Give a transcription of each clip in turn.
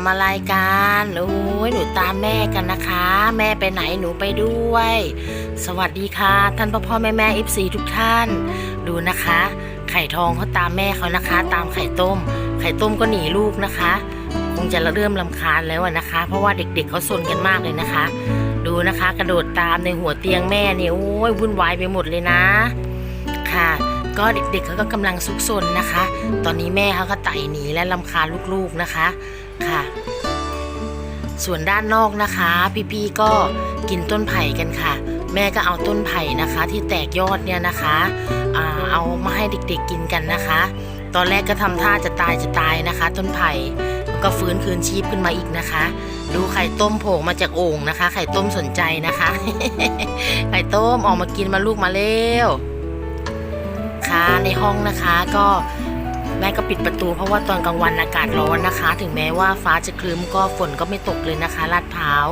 ำอะไรกันโอ้ยหนูตามแม่กันนะคะ แม่ไปไหนหนูไปด้วย สวัสดีค่ะ ท่านพ่อพ่อแม่แม่เอฟซีทุกท่าน ดูนะคะ ไข่ทองเขาตามแม่เขานะคะ ตามไข่ต้ม ไข่ต้มก็หนีลูกนะคะ คงจะเริ่มลำคาญแล้วนะคะ เพราะว่าเด็กๆเขาซนกันมากเลยนะคะ ดูนะคะ กระโดดตามในหัวเตียงแม่เนี่ยโอ้ยวุ่นวายไปหมดเลยนะ ค่ะ ก็เด็กๆเขาก็กำลังซุกซนนะคะ ตอนนี้แม่เขาก็ไต่หนีและลำคาญลูกๆนะคะค่ะ ส่วนด้านนอกนะคะ พี่ๆก็กินต้นไผ่กันค่ะ แม่ก็เอาต้นไผ่นะคะ ที่แตกยอดเนี่ยนะคะอเอามาให้เด็กๆกินกันนะคะ ตอนแรกก็ทำท่าจะตายจะตายนะคะ ต้นไผ่แล้วก็ฟื้นคืนชีพขึ้นมาอีกนะคะ ดูไข่ต้มโผล่มาจากโอ่งนะคะ ไข่ต้มสนใจนะคะ ไข่ต้มออกมากินมาลูกมาเร็ว ในห้องนะคะก็แม่ก็ปิดประตูเพราะว่าตอนกลางวันอากาศร้อนนะคะ ถึงแม้ว่าฟ้าจะครึ้มก็ฝนก็ไม่ตกเลยนะคะลาดพร้าว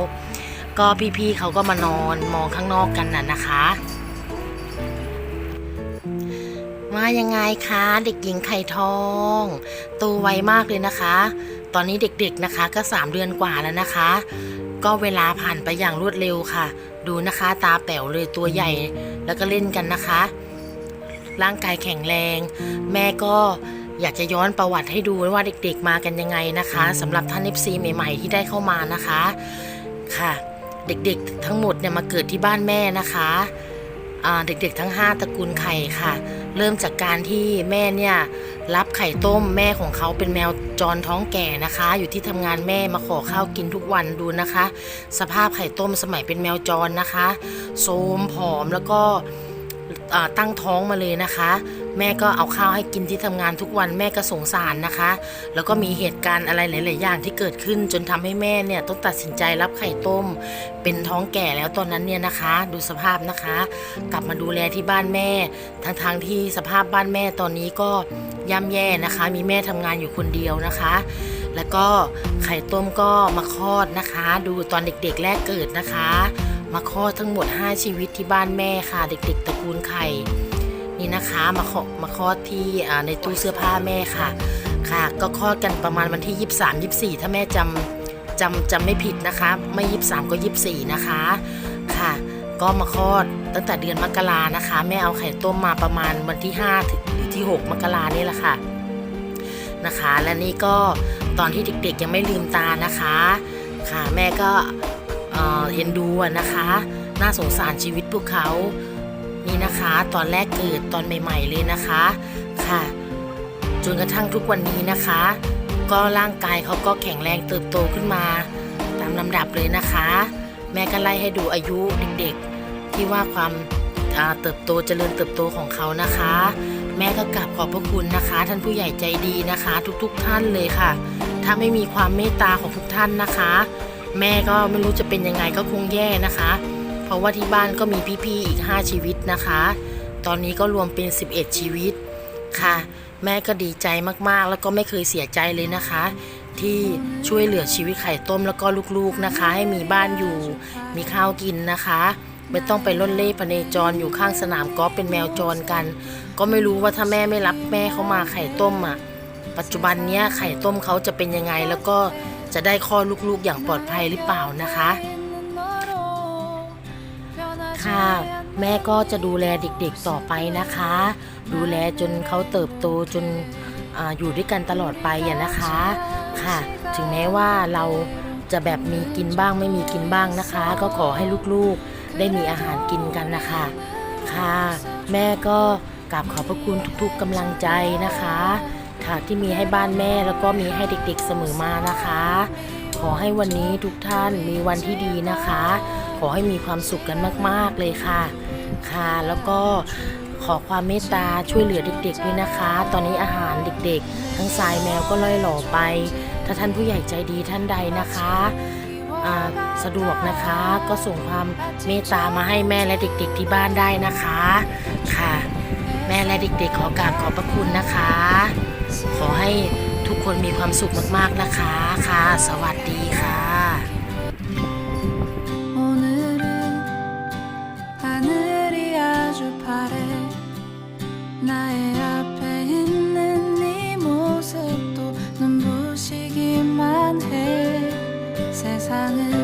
ก็พี่ๆเขาก็มานอนมองข้างนอกกันน่ะนะคะว่ายังไงคะเด็กหญิงไข่ทองโตไวมากเลยนะคะ ตอนนี้เด็กๆนะคะก็ 3 เดือนกว่าแล้วนะคะ ก็เวลาผ่านไปอย่างรวดเร็วค่ะ ดูนะคะ ตาแป๋วเลยตัวใหญ่แล้วก็เล่นกันนะคะ ร่างกายแข็งแรง แม่ก็อยากจะย้อนประวัติให้ดูว่าเด็กๆมากันยังไงนะคะสำหรับท่าน FC ใหม่ๆที่ได้เข้ามานะคะค่ะ เด็กๆทั้งหมดเนี่ยมาเกิดที่บ้านแม่นะคะเด็กๆทั้ง 5ตระกูลไข่ค่ะ เริ่มจากการที่แม่เนี่ยรับไข่ต้มแม่ของเขาเป็นแมวจรท้องแก่นะคะ อยู่ที่ทำงานแม่มาขอข้าวกินทุกวันดูนะคะ สภาพไข่ต้มสมัยเป็นแมวจรนะคะ โซมผอมแล้วก็ ตั้งท้องมาเลยนะคะ แม่ก็เอาข้าวให้กินที่ทำงานทุกวันแม่ก็สงสารนะคะ แล้วก็มีเหตุการณ์อะไรหลาย ๆ อย่างที่เกิดขึ้นจนทำให้แม่เนี่ยต้องตัดสินใจรับไข่ต้ม เป็นท้องแก่แล้วตอนนั้นเนี่ยนะคะ ดูสภาพนะคะ กลับมาดูแลที่บ้านแม่ทั้งๆที่สภาพบ้านแม่ตอนนี้ก็ย่ำแย่นะคะ มีแม่ทำงานอยู่คนเดียวนะคะแล้วก็ไข่ต้มก็มาคลอดนะคะ ดูตอนเด็กๆแรกเกิดนะคะ มาคลอดทั้งหมด 5 ชีวิตที่บ้านแม่ค่ะ เด็กๆตระกูลไข่นี่นะคะมาคลอดมาคลอดที่ในตู้เสื้อผ้าแม่ค่ะ ค่ะ ก็คลอดกันประมาณวันที่ 23 24 ถ้าแม่จำจำจำไม่ผิดนะคะ ไม่ 23 ก็ 24 นะคะค่ะ ก็มาคลอดตั้งแต่เดือนมกรานะคะ แม่เอาไข่ต้มมาประมาณวันที่5ถึงหรือที่ 6 มกรานี่แหละค่ะนะคะ และนี่ก็ตอนที่เด็กๆยังไม่ลืมตานะคะ ค่ะแม่ก็ เอ็นดูนะคะ น่าสงสารชีวิตพวกเขา นี่นะคะ ตอนแรกเกิดตอนใหม่ ๆ เลยนะคะ ค่ะ จนกระทั่งทุกวันนี้นะคะ ก็ร่างกายเขาก็แข็งแรงเติบโตขึ้นมา ตามลำดับเลยนะคะ แม่ก็ไล่ให้ดูอายุเด็กๆ ที่ว่าความเติบโตเจริญเติบโตของเขานะคะ แม่ก็กราบขอบพระคุณนะคะ ท่านผู้ใหญ่ใจดีนะคะ ทุกๆท่านเลยค่ะ ถ้าไม่มีความเมตตาของทุกท่านนะคะ แม่ก็ไม่รู้จะเป็นยังไงก็คงแย่นะคะ เพราะว่าที่บ้านก็มีพี่ๆอีก 5 ชีวิตนะคะ ตอนนี้ก็รวมเป็น 11 ชีวิตค่ะ แม่ก็ดีใจมากๆ แล้วก็ไม่เคยเสียใจเลยนะคะ ที่ช่วยเหลือชีวิตไข่ต้มแล้วก็ลูกๆนะคะ ให้มีบ้านอยู่มีข้าวกินนะคะไม่ต้องไปล่นเล่พเนจรอยู่ข้างสนามกอล์ฟเป็นแมวจรกัน ก็ไม่รู้ว่าถ้าแม่ไม่รับแม่เขามาไข่ต้มอะปัจจุบันเนี้ยไข่ต้มเขาจะเป็นยังไงแล้วก็ จะได้คลอดลูกๆอย่างปลอดภัยหรือเปล่านะคะ ค่ะ แม่ก็จะดูแลเด็กๆต่อไปนะคะ ดูแลจนเขาเติบโตจนออยู่ด้วยกันตลอดไปอะนะคะ ค่ะ ถึงแม้ว่าเราจะแบบมีกินบ้างไม่มีกินบ้างนะคะ ก็ขอให้ลูกๆได้มีอาหารกินกันนะคะ ค่ะ แม่ก็กราบขอบพระคุณทุกๆกำลังใจนะคะ ค่ะที่มีให้บ้านแม่แล้วก็มีให้เด็กๆเสมอมานะคะ ขอให้วันนี้ทุกท่านมีวันที่ดีนะคะ ขอให้มีความสุขกันมากๆเลยค่ะ ค่ะแล้วก็ขอความเมตตาช่วยเหลือเด็กๆด้วยนะคะ ตอนนี้อาหารเด็กๆ ทั้งทรายแมวก็ล่อยหล่อไป ถ้าท่านผู้ใหญ่ใจดีท่านใดนะคะสะดวกนะคะก็ส่งความเมตตามาให้แม่และเด็กๆที่บ้านได้นะคะค่ะ แม่และเด็กๆ ขอกราบขอบพระคุณนะคะ ขอให้ทุกคนมีความสุขมากๆนะคะค่ะ สวัสดีค่ะ세상은